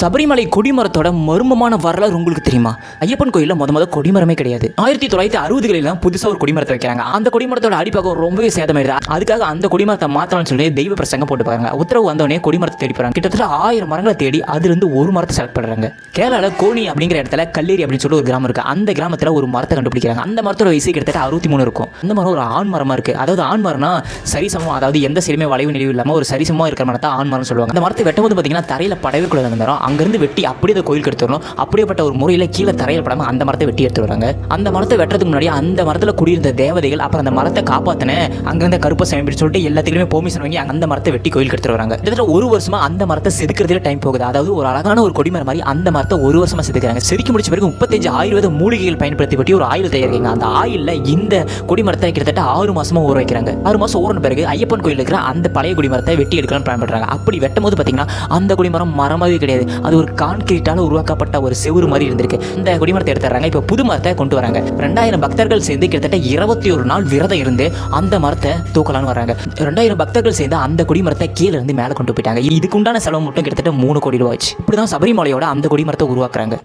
சபரிமலை கொடிமரத்தோட மர்மமான வரலாறு உங்களுக்கு தெரியுமா? ஐயப்பன் கோயிலில் முத முத கொடிமரமே கிடையாது. ஆயிரத்தி தொள்ளாயிரத்தி அறுபதுகளில் புதுசாக ஒரு கொடிமரத்தை வைக்கிறாங்க. அந்த கொடிமரத்தோட அடிப்பக்கம் ரொம்பவே சேதமாயிருது அதுக்காக அந்த கொடிமரத்தை மாற்றலாம்னு சொல்லி தெய்வ பிரசங்கம் போட்டு பாருங்க. உத்தரவு வந்தவொடனே கொடிமரத்தை தேடி போறாங்க. கிட்டத்தட்ட ஆயிரம் மரங்களை தேடி அதுலேருந்து ஒரு மரத்தை செலக்ட் பண்ணுறாங்க கேரளாவில் கோணி அப்படிங்கிற இடத்துல கல்லேரி அப்படின்னு சொல்லி ஒரு கிராமம் இருக்கு. அந்த கிராமத்தில் ஒரு மரத்தை கண்டுபிடிக்கிறாங்க. அந்த மரத்தோட வயசு கிட்டத்தட்ட அறுபத்தி மூணு இருக்கும். அந்த மரம் ஒரு ஆண் மரமாக இருக்கு. அதாவது ஆண் மரம்னா சரிசமம் அதாவது எந்த சைடுமே வளைவு நெளிவு இல்லாமல் ஒரு சரிசமமாக இருக்கிற மரத்தை ஆண் மரம் சொல்லுவாங்க. அந்த மரத்தை வெட்டும்போது பார்த்தீங்கன்னா தரையில் படவே கூடாது அந்த மரம். அங்கேருந்து வெட்டி அப்படியே அந்த கோயிலுக்கு எடுத்து வரணும். அப்படியேப்பட்ட ஒரு முறையில் கீழே தரையில் படாமல் அந்த மரத்தை வெட்டி எடுத்து வராங்க. அந்த மரத்தை வெட்டுறதுக்கு முன்னாடி அந்த மரத்தில் குடியிருந்த தேவதைகள் அப்புறம் அந்த மரத்தை காப்பாற்றின அங்கேருந்து கருப்பை சாமி சொல்லிட்டு எல்லாத்துக்குமே பெர்மிஷன் வாங்கி அந்த மரத்தை வெட்டி கோயிலுக்கு எடுத்துட்டு வராங்க. கிட்டத்தட்ட ஒரு வருஷமாக அந்த மரத்தை செதுக்கிறதுல டைம் போகுது. அதாவது ஒரு அழகான ஒரு கொடிமரம் மாதிரி அந்த மரத்தை ஒரு வருஷமாக செதுக்கிறாங்க. செதுக்கி முடிச்ச பிறகு முப்பத்தஞ்சு ஆயுர்வேத மூலிகைகள் பயன்படுத்தி பற்றி ஒரு ஆயில் தயாரிக்கிறாங்க. அந்த ஆயிலில் இந்த கொடிமரத்தை கிட்டத்தட்ட ஆறு மாசமாக ஊற வைக்கிறாங்க. ஆறு மாதம் ஊறின பிறகு ஐயப்பன் கோயில் இருக்கிற அந்த பழைய கொடிமரத்தை வெட்டி எடுக்கலாம்னு பிளான் அப்படி வெட்டும் போது பார்த்தீங்கன்னா அந்த கொடிமரம் மரமாகவே கிடையாது. அது ஒரு கான்கிரீட்டால உருவாக்கப்பட்ட ஒரு செவுரு மாதிரி இருந்திருக்கு. இந்த கொடிமரத்தை எடுத்துறாங்க. இப்போ புது மரத்தை கொண்டு வராங்க. ரெண்டாயிரம் பக்தர்கள் சேர்ந்து கிட்டத்தட்ட இருபத்தி ஒரு நாள் விரதம் இருந்து அந்த மரத்தை தூக்கலாம்னு வராங்க. ரெண்டாயிரம் பக்தர்கள் சேர்ந்து அந்த கொடிமரத்தை கீழே இருந்து மேலே கொண்டு போயிட்டாங்க. இதுக்கு உண்டான செலவு மட்டும் கிட்டத்தட்ட மூணு கோடி ரூபாய் ஆச்சு. இப்படிதான் சபரிமலையோட அந்த கொடிமரத்தை உருவாக்குறாங்க.